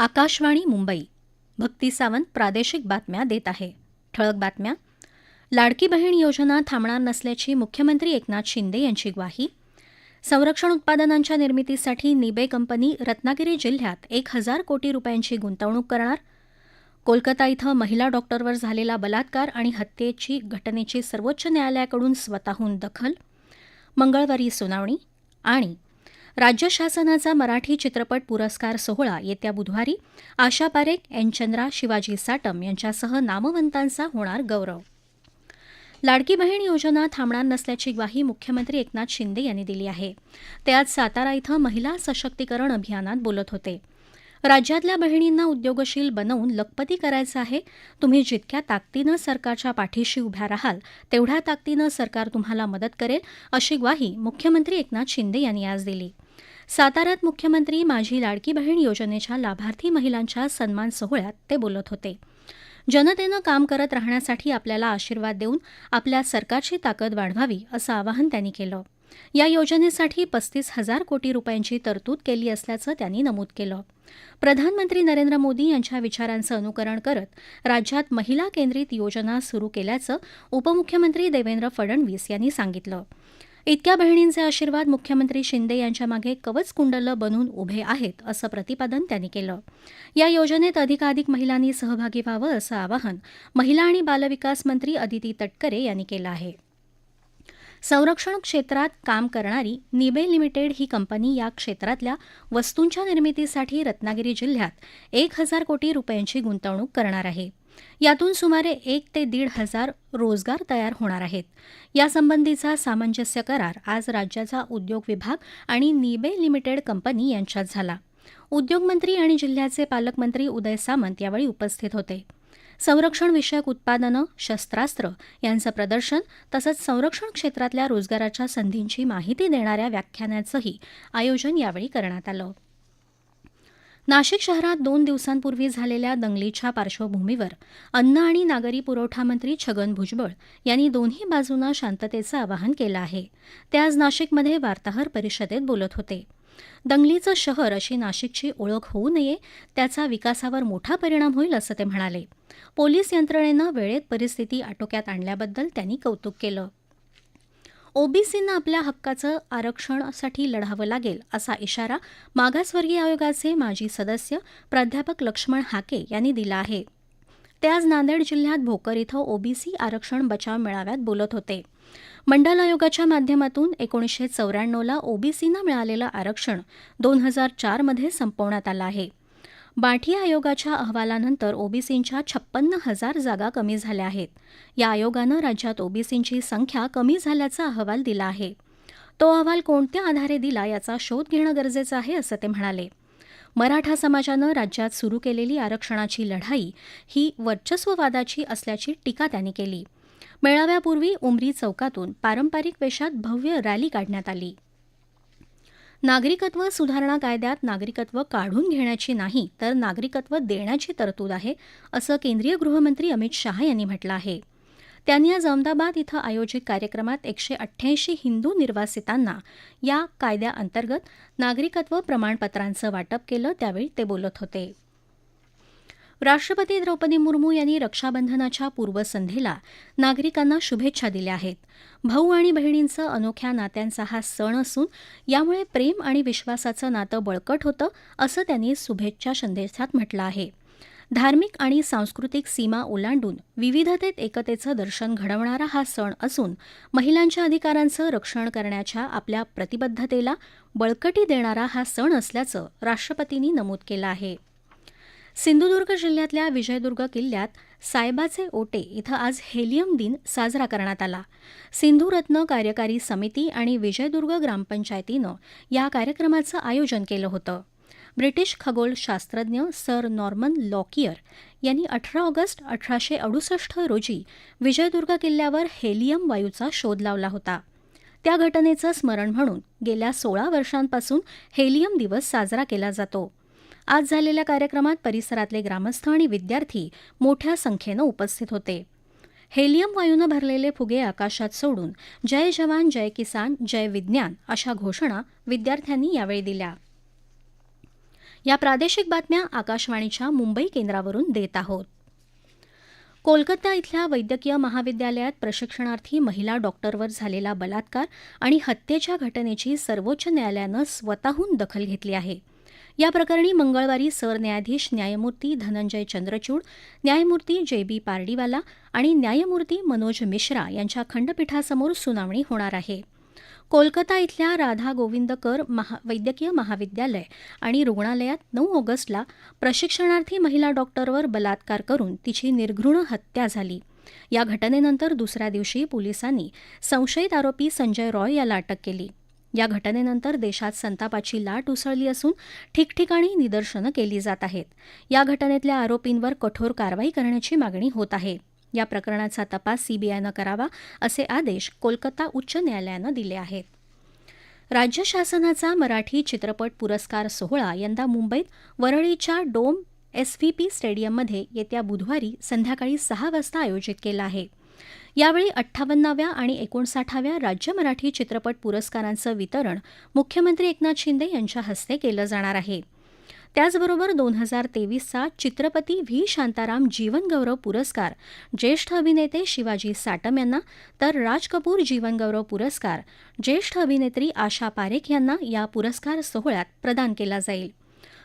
आकाशवाणी मुंबई. भक्ती सावंत प्रादेशिक बातम्या देत आहे. ठळक बातम्या. लाडकी बहीण योजना थांबणार नसल्याची मुख्यमंत्री एकनाथ शिंदे यांची ग्वाही. संरक्षण उत्पादनांच्या निर्मितीसाठी निबे कंपनी रत्नागिरी जिल्ह्यात एक हजार कोटी रुपयांची गुंतवणूक करणार. कोलकाता इथं महिला डॉक्टरवर झालेला बलात्कार आणि हत्येची घटनेची सर्वोच्च न्यायालयाकडून स्वतःहून दखल. मंगळवारी सुनावणी आणि राज्य शासनाचा मराठी चित्रपट पुरस्कार सोहळा येत्या बुधवारी आशा पारेख एन. चंद्रा शिवाजी साटम यांच्यासह नामवंतांचा होणार गौरव. लाडकी बहीण योजना थांबणार नसल्याची ग्वाही मुख्यमंत्री एकनाथ शिंदे यांनी दिली आहे. ते आज सातारा इथं महिला सशक्तीकरण अभियानात बोलत होते. राज्यातल्या बहिणींना उद्योगशील बनवून लखपती करायचं आहे. तुम्ही जितक्या ताकदीनं सरकारच्या पाठीशी उभ्या राहाल तेवढ्या ताकदीनं सरकार तुम्हाला मदत करेल अशी ग्वाही मुख्यमंत्री एकनाथ शिंदे यांनी आज दिली. साताऱ्यात मुख्यमंत्री माझी लाडकी बहीण योजनेच्या लाभार्थी महिलांच्या सन्मान सोहळ्यात ते बोलत होते. जनतेनं काम करत राहण्यासाठी आपल्याला आशीर्वाद देऊन आपल्या सरकारची ताकद वाढवावी असं आवाहन त्यांनी केलं. या योजनेसाठी पस्तीस हजार कोटी रुपयांची तरतूद केली असल्याचं त्यांनी नमूद केलं. प्रधानमंत्री नरेंद्र मोदी यांच्या विचारांचं अनुकरण करत राज्यात महिला केंद्रित योजना सुरू केल्याचं उपमुख्यमंत्री देवेंद्र फडणवीस यांनी सांगितलं. इतक्या बहिणींचे आशीर्वाद मुख्यमंत्री शिंदे यांच्यामागे कवच कुंडलं बनून उभे आहेत असं प्रतिपादन त्यांनी केलं. या योजनेत अधिकाधिक महिलांनी सहभागी व्हावं असं आवाहन महिला आणि बालविकास मंत्री अदिती तटकरे यांनी केलं आहे. संरक्षण क्षेत्रात काम करणारी निबे लिमिटेड ही कंपनी या क्षेत्रातल्या वस्तूंच्या निर्मितीसाठी रत्नागिरी जिल्ह्यात एक हजार कोटी रुपयांची गुंतवणूक करणार आहे. यातून सुमारे एक ते दीड हजार रोजगार तयार होणार आहेत. यासंबंधीचा सामंजस्य करार आज राज्याचा उद्योग विभाग आणि निबे लिमिटेड कंपनी यांच्यात झाला. उद्योगमंत्री आणि जिल्ह्याचे पालकमंत्री उदय सामंत यावेळी उपस्थित होते. संरक्षणविषयक उत्पादनं शस्त्रास्त्र यांचं प्रदर्शन तसंच संरक्षण क्षेत्रातल्या रोजगाराच्या संधींची माहिती देणाऱ्या व्याख्यानाचंही आयोजन यावेळी करण्यात आलं. नाशिक शहरात दोन दिवसांपूर्वी झालेल्या दंगलीच्या पार्श्वभूमीवर अन्न आणि नागरी पुरवठा मंत्री छगन भुजबळ यांनी दोन्ही बाजूंना शांततेचं आवाहन केलं आहे. ते आज नाशिकमध्ये वार्ताहर परिषदेत बोलत होते. दंगलीचं शहर अशी नाशिकची ओळख होऊ नये त्याचा विकासावर मोठा परिणाम होईल असं ते म्हणाले. पोलीस यंत्रणेनं वेळेत परिस्थिती आटोक्यात आणल्याबद्दल त्यांनी कौतुक केलं. ओबीसींना आपल्या हक्काचं आरक्षणासाठी लढावं लागेल असा इशारा मागासवर्गीय आयोगाचे माजी सदस्य प्राध्यापक लक्ष्मण हाके यांनी दिला आहे. ते आज नांदेड जिल्ह्यात भोकर इथं ओबीसी आरक्षण बचाव मेळाव्यात बोलत होते. मंडल आयोगाच्या माध्यमातून एकोणीसशे चौऱ्याण्णवला ओबीसींना मिळालेलं आरक्षण दोन हजार चारमध्ये संपवण्यात आलं आहे. बाठी आयोगाच्या अहवालानंतर ओबीसींच्या छप्पन्न हजार जागा कमी झाल्या आहेत. या आयोगानं राज्यात ओबीसींची संख्या कमी झाल्याचा अहवाल दिला आहे. तो अहवाल कोणत्या आधारे दिला याचा शोध घेणं गरजेचं आहे असं ते म्हणाले. मराठा समाजानं राज्यात सुरू केलेली आरक्षणाची लढाई ही वर्चस्ववादाची असल्याची टीका त्यांनी केली. मेळाव्यापूर्वी उमरी चौकातून पारंपरिक वेशात भव्य रॅली काढण्यात आली. नागरिकत्व सुधारणा कायद्यात नागरिकत्व काढून घेण्याची नाही तर नागरिकत्व देण्याची तरतूद आहे असं केंद्रीय गृहमंत्री अमित शहा यांनी म्हटलं आहे. त्यांनी आज अहमदाबाद इथं आयोजित कार्यक्रमात एकशे अठ्ठ्याऐंशी हिंदू निर्वासितांना या कायद्याअंतर्गत नागरिकत्व प्रमाणपत्रांचं वाटप केलं त्यावेळी ते बोलत होते. राष्ट्रपती द्रौपदी मुर्मू यांनी रक्षाबंधनाच्या पूर्वसंध्येला नागरिकांना शुभेच्छा दिल्या आहेत. भाऊ आणि बहिणींचं अनोख्या नात्यांचा हा सण असून यामुळे प्रेम आणि विश्वासाचं नातं बळकट होतं असं त्यांनी शुभेच्छा संदेशात म्हटलं आहे. धार्मिक आणि सांस्कृतिक सीमा ओलांडून विविधतेत एकतेचं दर्शन घडवणारा हा सण असून महिलांच्या अधिकारांचं रक्षण करण्याच्या आपल्या प्रतिबद्धतेला बळकटी देणारा हा सण असल्याचं राष्ट्रपतींनी नमूद केलं आहे. सिंधुदुर्ग जिल्ह्यातल्या विजयदुर्ग किल्ल्यात सायबाचे ओटे इथं आज हेलियम दिन साजरा करण्यात आला. सिंधुरत्न कार्यकारी समिती आणि विजयदुर्ग ग्रामपंचायतीनं या कार्यक्रमाचं आयोजन केलं होतं. ब्रिटिश खगोलशास्त्रज्ञ सर नॉर्मन लॉकियर यांनी अठरा ऑगस्ट अठराशे अडुसष्ट रोजी विजयदुर्ग किल्ल्यावर हेलियम वायूचा शोध लावला होता. त्या घटनेचं स्मरण म्हणून गेल्या सोळा वर्षांपासून हेलियम दिवस साजरा केला जातो. आज झालेल्या कार्यक्रमात परिसरातले ग्रामस्थ आणि विद्यार्थी मोठ्या संख्येनं उपस्थित होते. हेलियम वायूनं भरलेले फुगे आकाशात सोडून जय जवान जय किसान जय विज्ञान अशा घोषणा विद्यार्थ्यांनी यावेळी दिल्या. या प्रादेशिक बातम्या आकाशवाणीच्या मुंबई केंद्रावरून देत आहोत. कोलकाता इथल्या वैद्यकीय महाविद्यालयात प्रशिक्षणार्थी महिला डॉक्टरवर झालेला बलात्कार आणि हत्येच्या घटनेची सर्वोच्च न्यायालयानं स्वतःहून दखल घेतली आहे. या प्रकरणी मंगळवारी सरन्यायाधीश न्यायमूर्ती धनंजय चंद्रचूड न्यायमूर्ती जे बी पारडीवाला आणि न्यायमूर्ती मनोज मिश्रा यांच्या खंडपीठासमोर सुनावणी होणार आहे. कोलकाता इथल्या राधा गोविंद कर महा वैद्यकीय महाविद्यालय आणि रुग्णालयात नऊ ऑगस्टला प्रशिक्षणार्थी महिला डॉक्टरवर बलात्कार करून तिची निर्घृण हत्या झाली. या घटनेनंतर दुसऱ्या दिवशी पोलिसांनी संशयित आरोपी संजय रॉय याला अटक केली. या घटनेनंतर देशात संतापाची लाट उसळली असून ठिकठिकाणी निदर्शनं केली जात आहेत. या घटनेतल्या आरोपींवर कठोर कारवाई करण्याची मागणी होत आहे. या प्रकरणाचा तपास सीबीआयनं करावा असे आदेश कोलकाता उच्च न्यायालयानं दिले आहेत. राज्य शासनाचा मराठी चित्रपट पुरस्कार सोहळा यंदा मुंबईत वरळीच्या डोम एस व्ही पी स्टेडियममध्ये येत्या बुधवारी संध्याकाळी सहा वाजता आयोजित केला आहे. यावेळी अठ्ठावन्नाव्या आणि एकोणसाठाव्या राज्य मराठी चित्रपट पुरस्कारांचं वितरण मुख्यमंत्री एकनाथ शिंदे यांच्या हस्ते केलं जाणार आहे. त्याचबरोबर दोन हजार तेवीसचा चित्रपती व्ही. शांताराम जीवनगौरव पुरस्कार ज्येष्ठ अभिनेते शिवाजी साटम यांना तर राज कपूर जीवनगौरव पुरस्कार ज्येष्ठ अभिनेत्री आशा पारेख यांना या पुरस्कार सोहळ्यात प्रदान केला जाईल.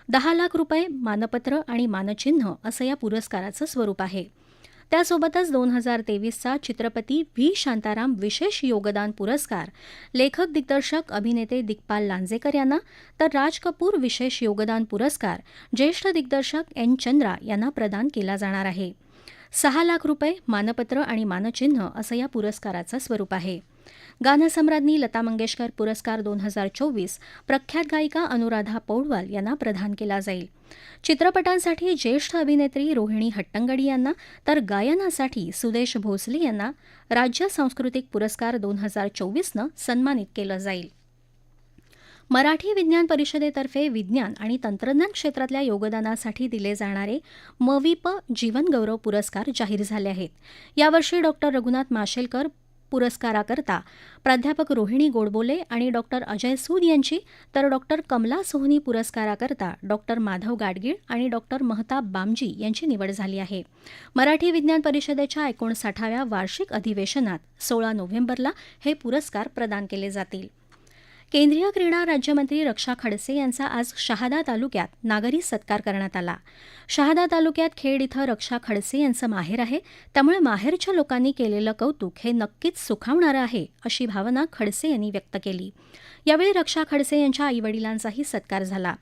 दहा लाख रुपये मानपत्र आणि मानचिन्ह असं या पुरस्काराचं स्वरूप आहे. त्यासोबतच दोन हजार तेवीसचा चित्रपती व्ही. शांताराम विशेष योगदान पुरस्कार. लेखक दिग्दर्शक अभिनेते दिग्पाल लांजेकर यांना तर राज कपूर विशेष योगदान पुरस्कार. ज्येष्ठ दिग्दर्शक एन. चंद्रा यांना प्रदान केला जाणार आहे. सहा लाख रुपये मानपत्र आणि मानचिन्ह असं या पुरस्काराचं स्वरूप आहे. गानसम्राज्ञी लता मंगेशकर पुरस्कार दोन हजार चोवीस प्रख्यात गायिका अनुराधा पौडवाल यांना प्रदान केला जाईल. चित्रपटांसाठी ज्येष्ठ अभिनेत्री रोहिणी हट्टंगडी यांना तर गायनासाठी सुदेश भोसले यांना राज्य सांस्कृतिक पुरस्कार दोन हजार चोवीसनं सन्मानित केलं जाईल. मराठी विज्ञान परिषदेतर्फे विज्ञान आणि तंत्रज्ञान क्षेत्रातल्या योगदानासाठी दिले जाणारे मविप जीवनगौरव पुरस्कार जाहीर झाले आहेत. यावर्षी डॉक्टर रघुनाथ माशेलकर पुरस्काराकरता. प्राध्यापक रोहिणी गोडबोले आणि डॉक्टर अजय सूद यांची तर डॉक्टर कमला सोहनी पुरस्काराकरता डॉक्टर माधव गाडगीळ आणि डॉक्टर महताब बामजी यांची निवड झाली आहे. मराठी विज्ञान परिषदेच्या एकोणसाठाव्या वार्षिक अधिवेशनात सोळा नोव्हेंबरला हे पुरस्कार प्रदान केले जातील. केंद्रीय क्रीडा राज्यमंत्री रक्षा खडसे यांचा आज शहादा तालुक्यात नागरी सत्कार करण्यात आला. शहादा तालुक्यात खेड इथं रक्षा खडसे यांचं माहेर आहे. त्यामुळे माहेरच्या लोकांनी केलेलं कौतुक हे नक्कीच सुखावणारं आहे अशी भावना खडसे यांनी व्यक्त केली. यावेळी रक्षा खडसे यांच्या आईवडिलांचाही सत्कार झाला.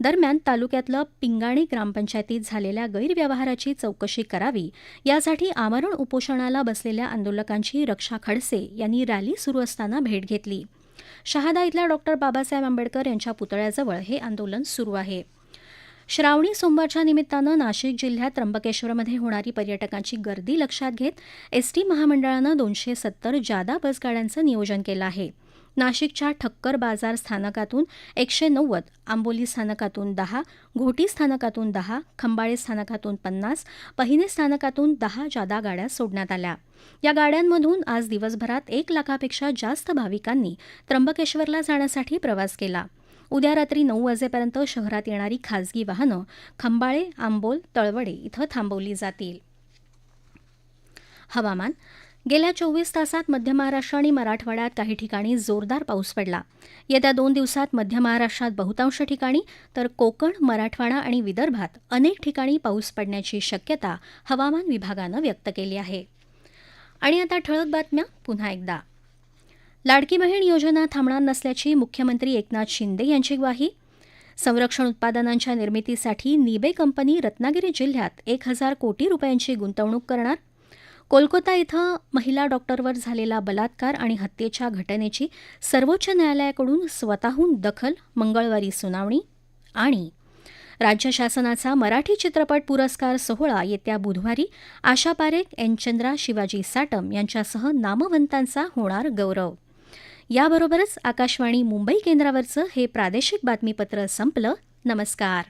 दरम्यान तालुक्यातलं पिंगाणी ग्रामपंचायतीत झालेल्या गैरव्यवहाराची चौकशी करावी यासाठी आमरण उपोषणाला बसलेल्या आंदोलकांची रक्षा खडसे यांनी रॅली सुरू असताना भेट घेतली. शहादा इथल्या डॉक्टर बाबासाहेब आंबेडकर यांच्या पुतळ्याजवळ हे आंदोलन सुरू आहे. श्रावणी सोमवारच्या निमित्तानं नाशिक जिल्ह्यात त्र्यंबकेश्वरमध्ये होणारी पर्यटकांची गर्दी लक्षात घेत एस टी महामंडळानं दोनशे सत्तर जादा बसगाड्यांचं नियोजन केलं आहे. नाशिकच्या ठक्कर बाजार स्थानकातून एकशे नव्वद आंबोली स्थानकातून दहा घोटी स्थानकातून दहा खंबाळे स्थानकातून पन्नास पहिने स्थानकातून दहा जादा गाड्या सोडण्यात आल्या. या गाड्यांमधून आज दिवसभरात एक लाखापेक्षा जास्त भाविकांनी त्र्यंबकेश्वरला जाण्यासाठी प्रवास केला. उद्या रात्री नऊ वाजेपर्यंत शहरात येणारी खासगी वाहनं खंबाळे आंबोल तळवडे इथं थांबवली जातील. हवामान गेल्या चोवीस तासात मध्य महाराष्ट्र आणि मराठवाड्यात काही ठिकाणी जोरदार पाऊस पडला. येत्या दोन दिवसात मध्य महाराष्ट्रात बहुतांश ठिकाणी तर कोकण मराठवाडा आणि विदर्भात अनेक ठिकाणी पाऊस पडण्याची शक्यता हवामान विभागानं व्यक्त केली आहे. आणि आता ठळक बातम्या पुन्हा एकदा. लाडकी बहीण योजना थांबणार नसल्याची मुख्यमंत्री एकनाथ शिंदे यांची ग्वाही. संरक्षण उत्पादनांच्या निर्मितीसाठी निबे कंपनी रत्नागिरी जिल्ह्यात एक हजार कोटी रुपयांची गुंतवणूक करणार. कोलकाता इथं महिला डॉक्टरवर झालेला बलात्कार आणि हत्येच्या घटनेची सर्वोच्च न्यायालयाकडून स्वतःहून दखल मंगळवारी सुनावणी आणि राज्य शासनाचा मराठी चित्रपट पुरस्कार सोहळा येत्या बुधवारी आशा पारेख एन चंद्रा शिवाजी साटम यांच्यासह नामवंतांचा होणार गौरव. याबरोबरच आकाशवाणी मुंबई केंद्रावरचं हे प्रादेशिक बातमीपत्र संपलं. नमस्कार.